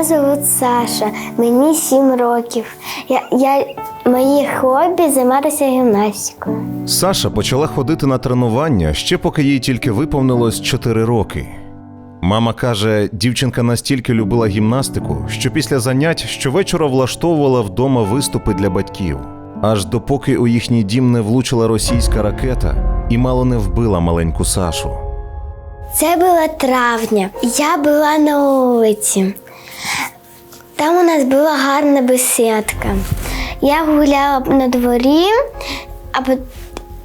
Мене звуть Саша, мені 7 років. Я, я, мої хобі займатися гімнастикою. Саша почала ходити на тренування ще поки їй тільки виповнилось 4 роки. Мама каже, дівчинка настільки любила гімнастику, що після занять щовечора влаштовувала вдома виступи для батьків, аж допоки у їхній дім не влучила російська ракета і мало не вбила маленьку Сашу. Це було травня. Я була на вулиці. Там у нас була гарна бесідка. Я гуляла на дворі, а пот-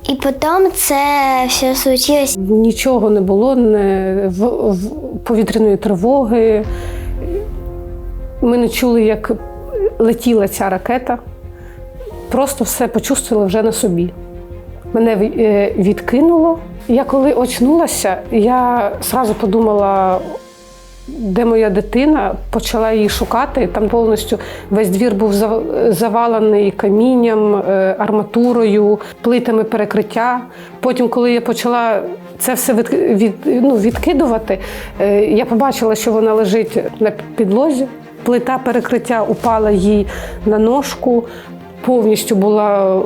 і потім це все случилось. Нічого не було, не в, в повітряної тривоги. Ми не чули, як летіла ця ракета. Просто все почувствували вже на собі. Мене е, відкинуло. Я коли очнулася, я одразу подумала, де моя дитина, почала її шукати. Там повністю весь двір був завалений камінням, е, арматурою, плитами перекриття. Потім, коли я почала це все від, від, ну, відкидувати, е, я побачила, що вона лежить на підлозі. Плита перекриття упала їй на ножку, повністю була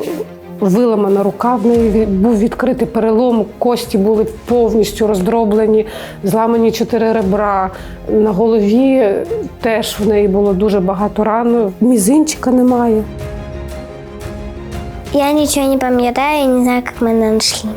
виламана рука, в неї був відкритий перелом, кості були повністю роздроблені, зламані чотири ребра. На голові теж в неї було дуже багато ран, мізинчика немає. Я нічого не пам'ятаю, я не знаю, як мене знайшли.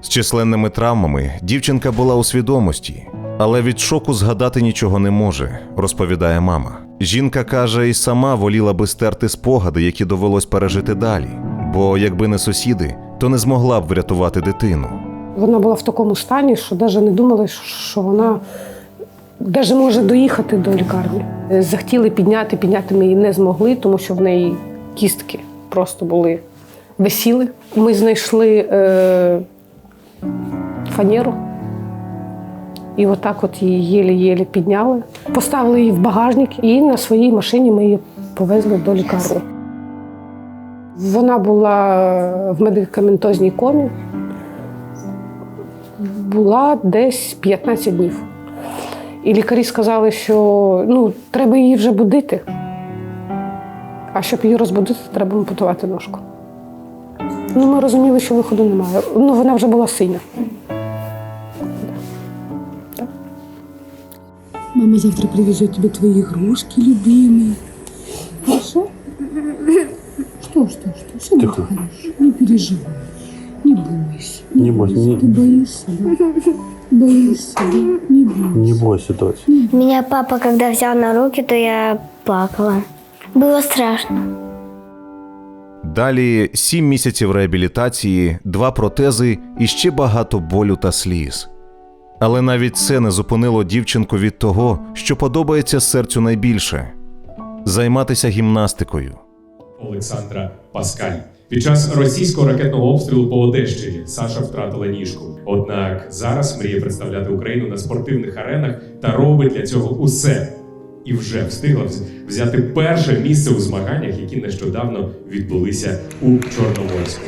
З численними травмами дівчинка була у свідомості, але від шоку згадати нічого не може, розповідає мама. Жінка каже, і сама воліла би стерти спогади, які довелось пережити далі. Бо якби не сусіди, то не змогла б врятувати дитину. Вона була в такому стані, що навіть не думали, що вона навіть може доїхати до лікарні. Захотіли підняти, підняти ми її не змогли, тому що в неї кістки просто були висіли. Ми знайшли е, фанеру. І отак от її єлі-єлі підняли, поставили її в багажник, і на своїй машині ми її повезли до лікарні. Вона була в медикаментозній комі, була десь 15 днів. І лікарі сказали, що ну, треба її вже будити. А щоб її розбудити, треба ампутувати ножку. Ну, ми розуміли, що виходу немає. Ну, вона вже була синя. Мама завтра привезет тебе твои игрушки любимые. Хорошо? Что, что, что? Все будет хорошо. Не переживай. Не бойся. Не бойся, не- Ты боишься, да? Боишься, да? Не бойся. Не бойся, дочь. Меня папа, когда взял на руки, то я плакала. Было страшно. Далі сім місяців реабілітації, два протези і ще багато болю та сліз. Але навіть це не зупинило дівчинку від того, що подобається серцю найбільше займатися гімнастикою. Олександра Паскаль. Під час російського ракетного обстрілу по Одещині Саша втратила ніжку. Однак зараз мріє представляти Україну на спортивних аренах та робить для цього усе. І вже встигла взяти перше місце у змаганнях, які нещодавно відбулися у Чорноморську.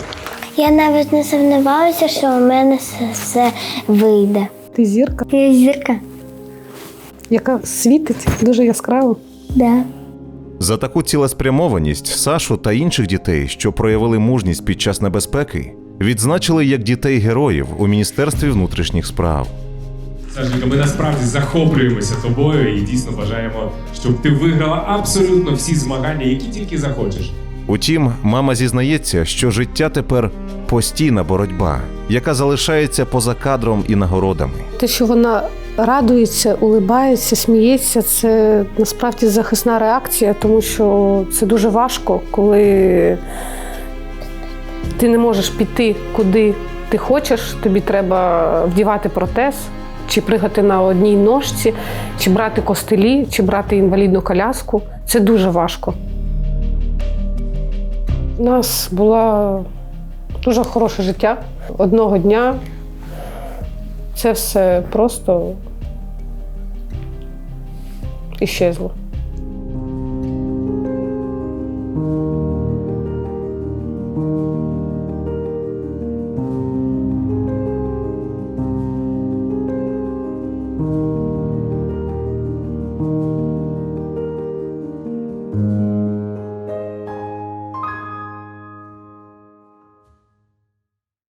Я навіть не сумнівалася, що у мене все, все вийде. Ти зірка, Я зірка. яка світить дуже яскраво. Да. За таку цілеспрямованість Сашу та інших дітей, що проявили мужність під час небезпеки, відзначили як дітей героїв у Міністерстві внутрішніх справ. Сашенька, ми насправді захоплюємося тобою і дійсно бажаємо, щоб ти виграла абсолютно всі змагання, які тільки захочеш. Утім, мама зізнається, що життя тепер постійна боротьба, яка залишається поза кадром і нагородами. Те, що вона радується, улибається, сміється, це насправді захисна реакція, тому що це дуже важко, коли ти не можеш піти куди ти хочеш, тобі треба вдівати протез, чи пригати на одній ножці, чи брати костелі, чи брати інвалідну коляску. Це дуже важко. У нас було дуже хороше життя. Одного дня це все просто іщезло.